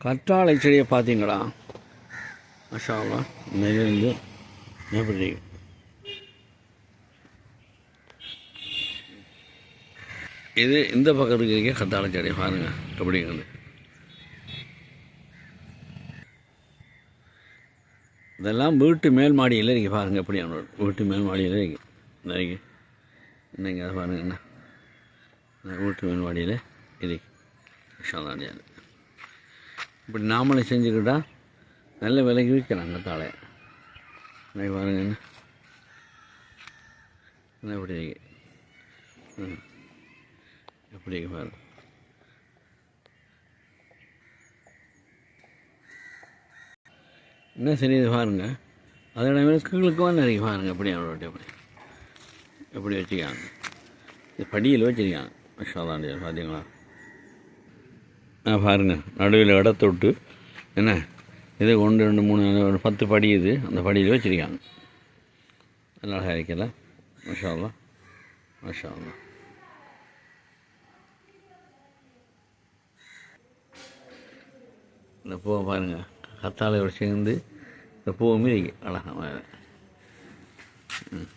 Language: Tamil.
கற்றாழை செடியை பார்த்தீங்களா? மஷாவா நெருந்து எப்படி இது இந்த பக்கத்துக்கு இருக்க கத்தாழை செடி பாருங்க எப்படிங்கிறது இதெல்லாம் வீட்டு மேல் மாடியில் இருக்கு பாருங்கள் எப்படி வீட்டு மேல் மாடியில் இருக்கு. இந்த இருக்கு. அதை பாருங்கள் என்ன? வீட்டு மேல் மாடியில் இருக்கு. விஷாலாடியாது இப்படி நாமளே செஞ்சுக்கிட்டா நல்ல விலைக்கு விற்கிறாங்க தாழை இன்னைக்கு பாருங்க. என்ன இப்படி எப்படி இருக்கு. ம். எப்படி இருக்கு பாருங்க. என்ன சரி இது பாருங்க. அதோட விளக்குகளுக்கும் நிறைய பாருங்கள் எப்படி அவரோட எப்படி எப்படி வச்சுக்காங்க இது படியில் வச்சுருக்காங்க. விஷாலாண்டி பார்த்தீங்களா ஆ பாருங்கள் நடுவில் இடத்த விட்டு என்ன? இது ஒன்று ரெண்டு மூணு ஒரு பத்து படி இது. அந்த படியில் வச்சுருக்காங்க. நல்லா இருக்கல? மஷாலா மஷாலா இந்த பூவை பாருங்கள் கத்தாழையோட சேர்ந்து இந்த பூவை மீறி அழகாக ம்.